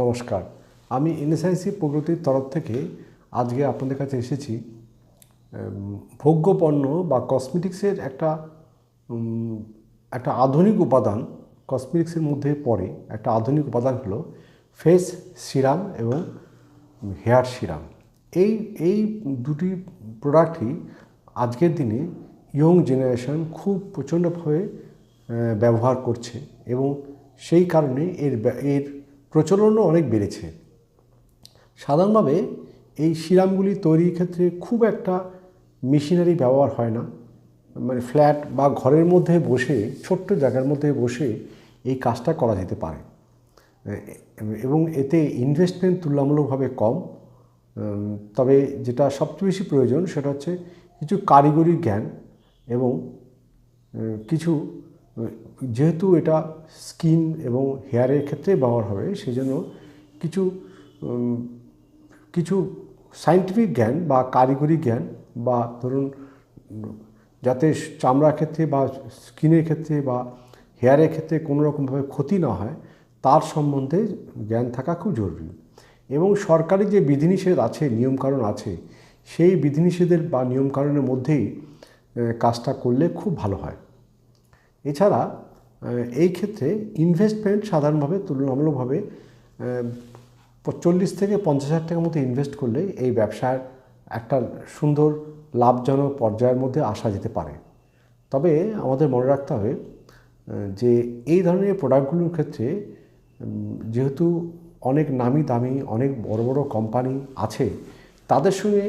নমস্কার। আমি এনএসআইসি প্রগতির তরফ থেকে আজকে আপনাদের কাছে এসেছি ভোগ্যপণ্য বা কসমেটিক্সের একটা একটা আধুনিক উপাদান, কসমেটিক্সের মধ্যে পড়ে একটা আধুনিক উপাদান হলো ফেস সিরাম এবং হেয়ার সিরাম। এই এই দুটি প্রোডাক্টই আজকের দিনে ইয়ং জেনারেশন খুব প্রচণ্ডভাবে ব্যবহার করছে এবং সেই কারণে এর এর প্রচলনও অনেক বেড়েছে। সাধারণভাবে এই সিরামগুলি তৈরির ক্ষেত্রে খুব একটা মেশিনারি ব্যবহার হয় না। মানে ফ্ল্যাট বা ঘরের মধ্যে বসে, ছোট্ট জায়গার মধ্যে বসে এই কাজটা করা যেতে পারে। এবং এতে ইনভেস্টমেন্ট তুলনামূলকভাবে কম। তবে যেটা সবচেয়ে বেশি প্রয়োজন সেটা হচ্ছে কিছু কারিগরি জ্ঞান এবং কিছু যেহেতু এটা স্কিন এবং হেয়ারের ক্ষেত্রে ব্যবহার হবে সেই জন্য কিছু কিছু সায়েন্টিফিক জ্ঞান বা কারিগরি জ্ঞান বা ধরুন, যাতে চামড়ার ক্ষেত্রে বা স্কিনের ক্ষেত্রে বা হেয়ারের ক্ষেত্রে কোনো রকমভাবে ক্ষতি না হয়, তার সম্বন্ধে জ্ঞান থাকা খুব জরুরি। এবং সরকারি যে বিধিনিষেধ আছে, নিয়মকানুন আছে, সেই বিধিনিষেধের বা নিয়মকানুনের মধ্যেই কাজটা করলে খুব ভালো হয়। এছাড়া এই ক্ষেত্রে ইনভেস্টমেন্ট সাধারণভাবে, তুলনামূলকভাবে চল্লিশ থেকে পঞ্চাশ হাজার টাকার মতো ইনভেস্ট করলে এই ব্যবসার একটা সুন্দর, লাভজনক পর্যায়ের মধ্যে আসা যেতে পারে। তবে আমাদের মনে রাখতে হবে যে এই ধরনের প্রোডাক্টগুলোর ক্ষেত্রে যেহেতু অনেক নামি দামি, অনেক বড় বড় কোম্পানি আছে, তাদের সঙ্গে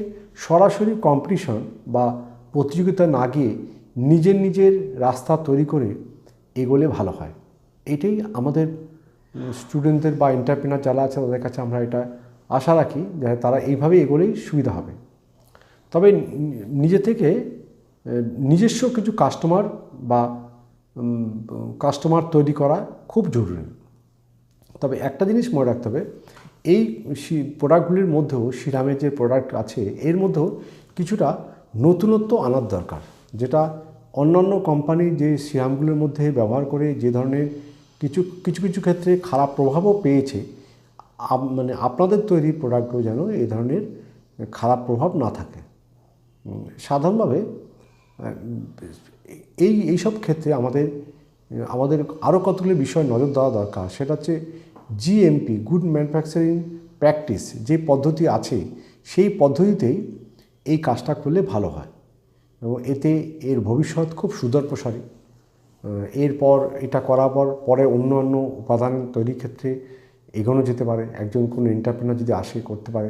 সরাসরি কম্পিটিশন বা প্রতিযোগিতা না গিয়ে নিজের নিজের রাস্তা তৈরি করে এগোলে ভালো হয়। এটাই আমাদের স্টুডেন্টদের বা এন্টারপ্রেনার যারা আছে, তাদের কাছে আমরা এটা আশা রাখি যে তারা এইভাবে এগোলেই সুবিধা হবে। তবে নিজে থেকে নিজস্ব কিছু কাস্টমার বা কাস্টমার তৈরি করা খুব জরুরি। তবে একটা জিনিস মনে রাখতে হবে, এই প্রোডাক্টগুলির মধ্যেও সিরামের যে প্রোডাক্ট আছে, এর মধ্যেও কিছুটা নতুনত্ব আনার দরকার, যেটা অন্যান্য কোম্পানি যে সিরামগুলোর মধ্যে ব্যবহার করে যে ধরনের কিছু কিছু কিছু ক্ষেত্রে খারাপ প্রভাবও পেয়েছে মানে আপনাদের তৈরি প্রোডাক্টগুলো যেন এই ধরনের খারাপ প্রভাব না থাকে। সাধারণভাবে এই এইসব ক্ষেত্রে আমাদের আমাদের আরও কতগুলি বিষয় নজর দেওয়া দরকার, সেটা হচ্ছে জিএমপি গুড ম্যানুফ্যাকচারিং প্র্যাকটিস যে পদ্ধতি আছে, সেই পদ্ধতিতেই এই কাজটা করলে ভালো হয়। এবং এতে এর ভবিষ্যৎ খুব সুদূর প্রসারী এরপর এটা করার পর, পরে অন্য অন্য উপাদান তৈরির ক্ষেত্রে এগোনো যেতে পারে। একজন কোনো এন্টারপ্রেনার যদি আসে, করতে পারে।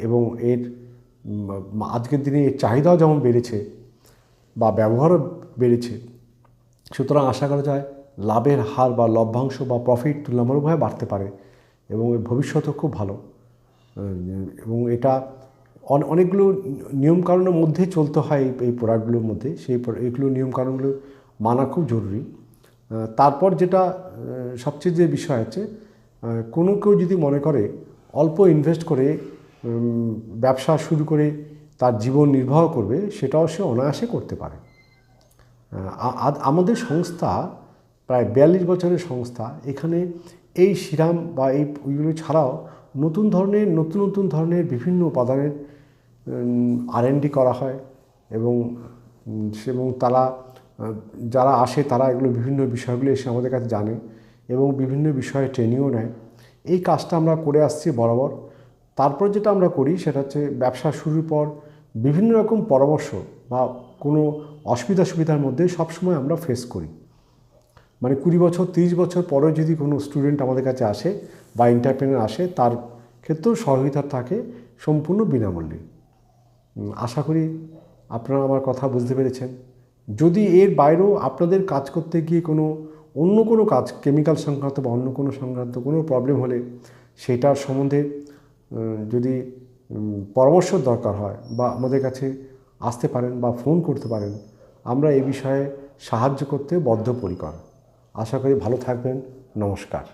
এবং এর আজকের দিনে এর চাহিদাও যেমন বেড়েছে বা ব্যবহারও বেড়েছে, সুতরাং আশা করা যায় লাভের হার বা লভ্যাংশ বা প্রফিট তুলনামূলকভাবে বাড়তে পারে এবং এর ভবিষ্যতও খুব ভালো। এবং এটা অনেকগুলো নিয়মকানুনের মধ্যে চলতে হয় এই- প্রোডাক্টগুলোর মধ্যে। সেই এইগুলো নিয়মকানুনগুলো মানা খুব জরুরি। তারপর যেটা সবচেয়ে যে বিষয় আছে কোনো কেউ যদি মনে করে অল্প ইনভেস্ট করে ব্যবসা শুরু করে তার জীবন নির্বাহ করবে, সেটাও সে অনায়াসে করতে পারে। আমাদের সংস্থা, প্রায় বিয়াল্লিশ বছরের সংস্থা, এখানে এই সিরাম বা এই ওইগুলো ছাড়াও নতুন ধরনের, নতুন নতুন ধরনের বিভিন্ন উপাদানের আরএনডি করা হয় এবং এবং তারা যারা আসে তারা এগুলো বিভিন্ন বিষয়গুলো এসে আমাদের কাছে জানে এবং বিভিন্ন বিষয়ে ট্রেনিংও নেয়। এই কাজটা আমরা করে আসছি বরাবর। তারপর যেটা আমরা করি সেটা হচ্ছে ব্যবসা শুরুর পর বিভিন্ন রকম পরামর্শ বা কোনো অসুবিধা সুবিধার মধ্যে সবসময় আমরা ফেস করি। মানে কুড়ি বছর, তিরিশ বছর পরে যদি কোনো স্টুডেন্ট আমাদের কাছে আসে বা এন্টারপ্রেনার আসে, তার ক্ষেত্রেও সহযোগিতা থাকে সম্পূর্ণ বিনামূল্যে। আশা করি আপনারা আমার কথা বুঝতে পেরেছেন। যদি এর বাইরেও আপনাদের কাজ করতে গিয়ে কোনো অন্য কোনো কাজ, কেমিক্যাল সংক্রান্ত বা অন্য কোনো সংক্রান্ত কোনো প্রবলেম হলে সেটার সম্বন্ধে যদি পরামর্শ দরকার হয় বা আমাদের কাছে আসতে পারেন বা ফোন করতে পারেন, আমরা এ বিষয়ে সাহায্য করতে বদ্ধপরিকর। আশা করি ভালো থাকবেন। নমস্কার।